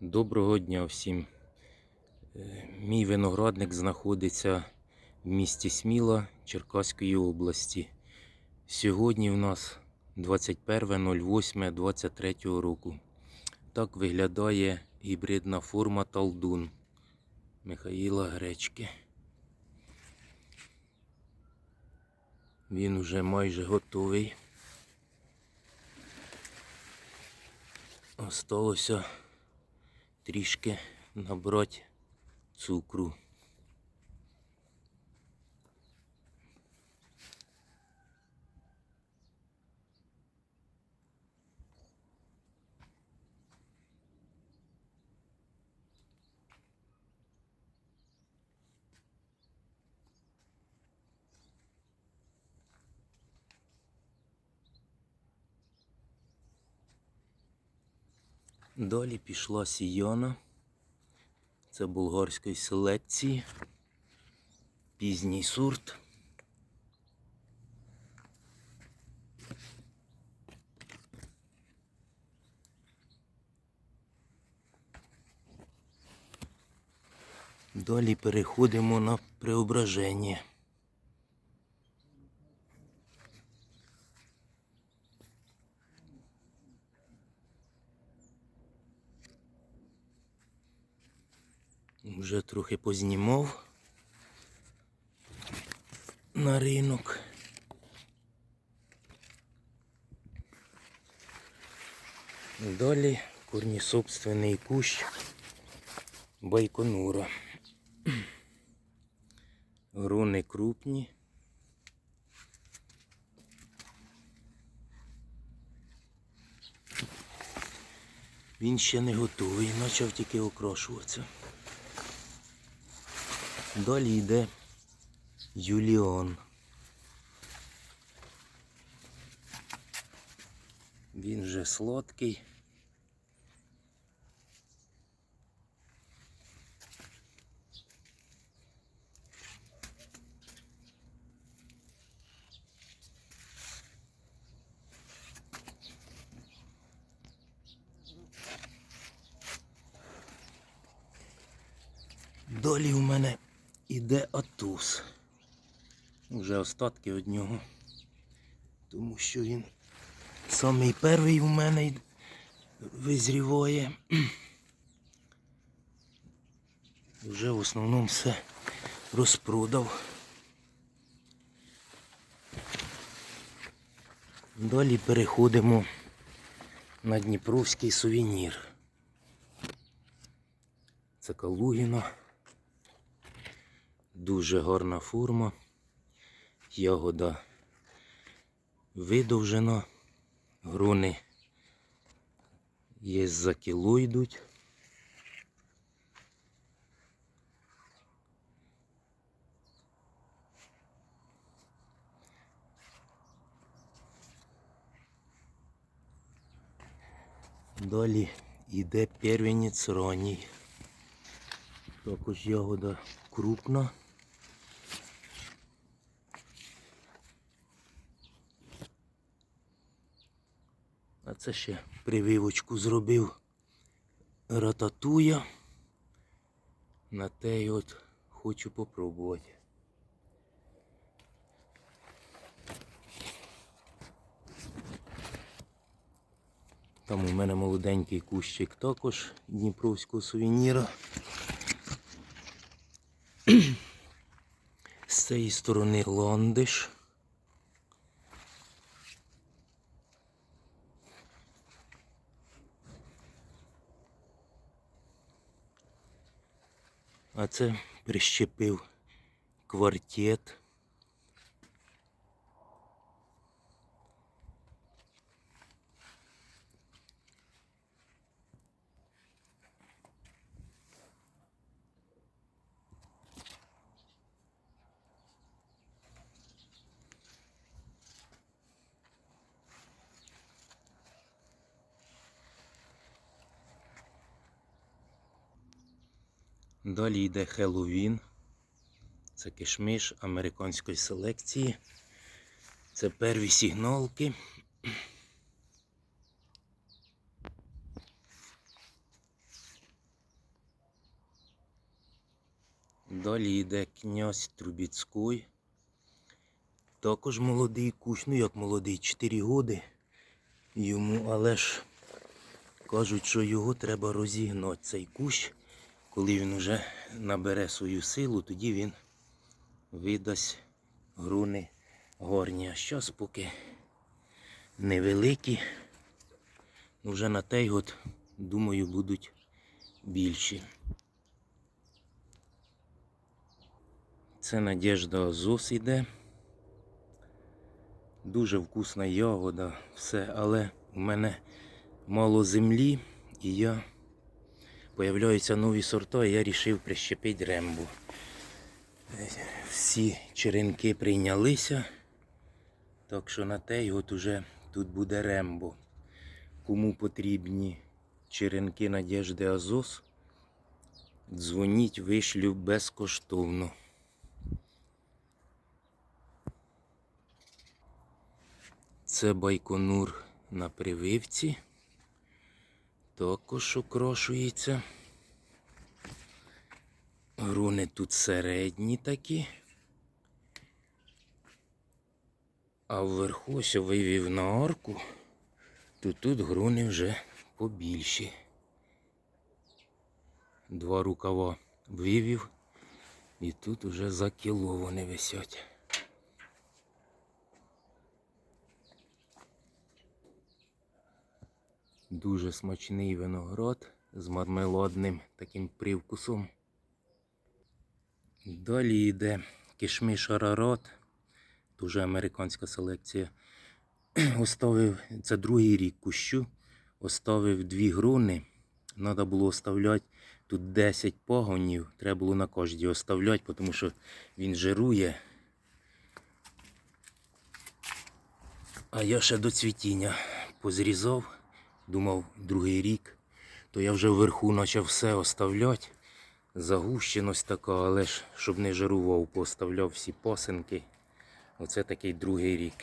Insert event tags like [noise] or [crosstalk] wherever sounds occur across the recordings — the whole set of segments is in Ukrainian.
Доброго дня всім. Е, Мій виноградник знаходиться в місті Сміла Черкаської області. Сьогодні в нас 21.08.23 року. Так виглядає гібридна форма Талдун Михаїла Гречки. Він вже майже готовий. Осталося трішки набрати цукру. Далі пішла сіяна. Це болгарської селекції. Пізній сорт. Далі переходимо на преображення. Вже трохи познімав на ринок. Далі корнісобственний кущ байконура. Грони крупні. Він ще не готовий, почав тільки окрашуватися. Далі йде Юліон. Він вже сладкий. Далі у мене іде атус. Вже остатки від нього. Тому що він самий перший у мене визріває. [clears throat] Вже в основному все розпродав. Далі переходимо на Дніпровський сувенір. Це Калугіна. Дуже гарна форма. Ягода видовжена. Грони є за кіло йдуть. Далі йде первенець ранній. Також ягода крупна. Це ще прививочку зробив рататуя. На те й от хочу попробувати. Там у мене молоденький кущик також дніпровського сувеніра. З цієї сторони ландиш. А це прищепив квартет. Далі йде Хеллоуін. Це кишміш американської селекції. Це перві сігналки. Далі йде князь Трубіцький. Також молодий кущ, ну як молодий, 4 роки йому, але ж кажуть, що його треба розігнати цей кущ. Коли він вже набере свою силу, тоді він видасть груни горні. А зараз поки невеликі, вже на той год, думаю, будуть більші. Це Надежда Азос іде. Дуже вкусна ягода, все, але у мене мало землі і я появляються нові сорта, і я вирішив прищепити рембу. Всі черенки прийнялися, так що на те от уже тут буде рембо. Кому потрібні черенки Надежди Азос, дзвоніть, вишлю безкоштовно. Це байконур на прививці. Також окрошується. Груни тут середні такі. А вверху ось вивів на арку, то тут груни вже побільші. Два рукава вивів, і тут уже за вони висять. Дуже смачний виноград з мармеладним таким привкусом. Далі йде кишмиш арарат, дуже американська селекція. [clears throat] Оставив, це другий рік кущу, оставив дві груни. Треба було оставляти тут 10 пагонів, треба було на кожній оставляти, тому що він жирує. А я ще до цвітіння позрізав, думав другий рік, то я вже вверху почав все оставляти. Загущеність така, але ж щоб не жирував, поставляв всі пасинки. Оце такий другий рік.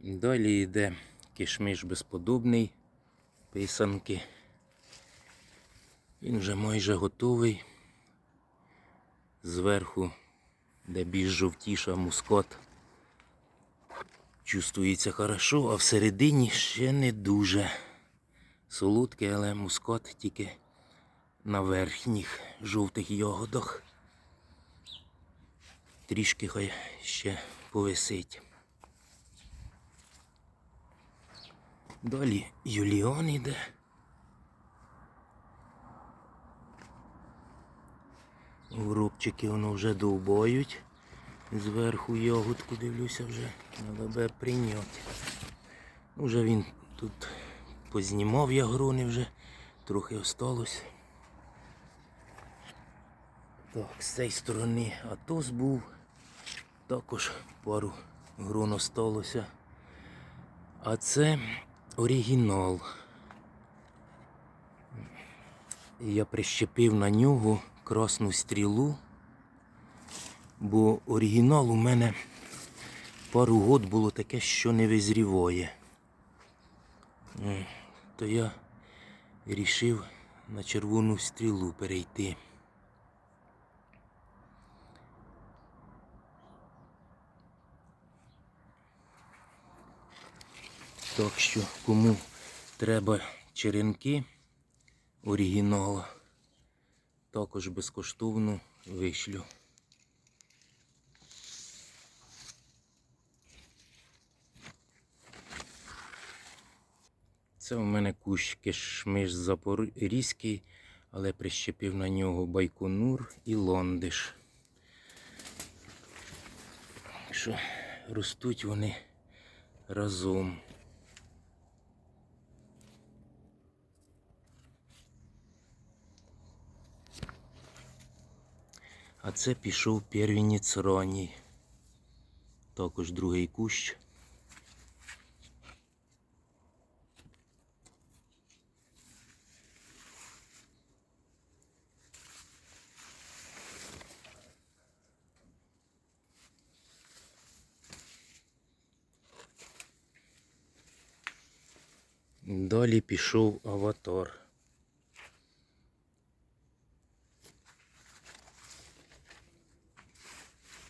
Далі йде кишмиш безподобний, писанки. Він вже майже готовий. Зверху, де більш жовтіша мускот, чувствується хорошо, а всередині ще не дуже солодкий, але мускот тільки на верхніх жовтих ягодах. Трішки хай ще повисить. Далі Юліон іде. Горобчики воно вже довбають. Зверху ягодку дивлюся вже. Треба прийняти. Ну, Вже він тут познімав я грони вже, трохи осталось. Так, з цієї сторони Атос був. Також пару грон осталося. А це оригінал. Я прищепив на нього красну стрілу, бо оригінал у мене пару год було таке, що не визріває. То я вирішив на червону стрілу перейти. Так що кому треба черенки оригіналу, також безкоштовно вишлю. Це у мене кущ кишмиш запорізький, але прищепив на нього байконур і лондиш. Так Що ростуть вони разом. А це пішов первінець ранній. Також другий кущ. Далі пішов аватар.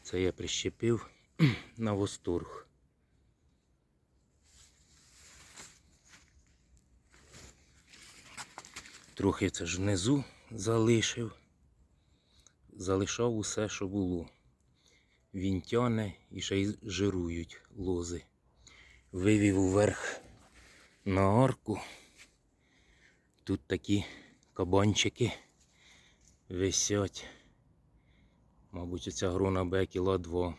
Це я прищепив [clears throat] на восторг. Трохи це ж внизу залишив, залишав усе, що було. Він тяне і ще й жирують лози. Вивів уверх на арку. Тут такі кабанчики висять. Мабуть, оця грона Б кіла два.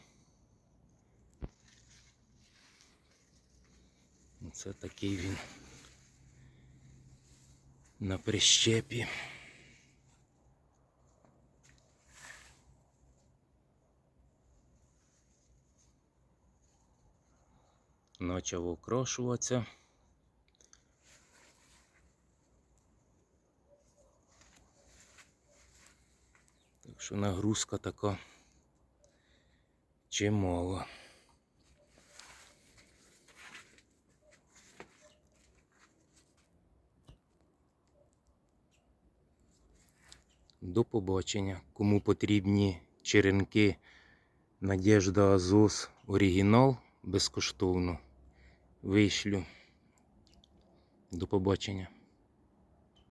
Це такий він на прищепі. Почав окрошуватися. Що нагрузка така чимала. До побачення. Кому потрібні черенки Надежда Азос оригінал безкоштовно вишлю. До побачення.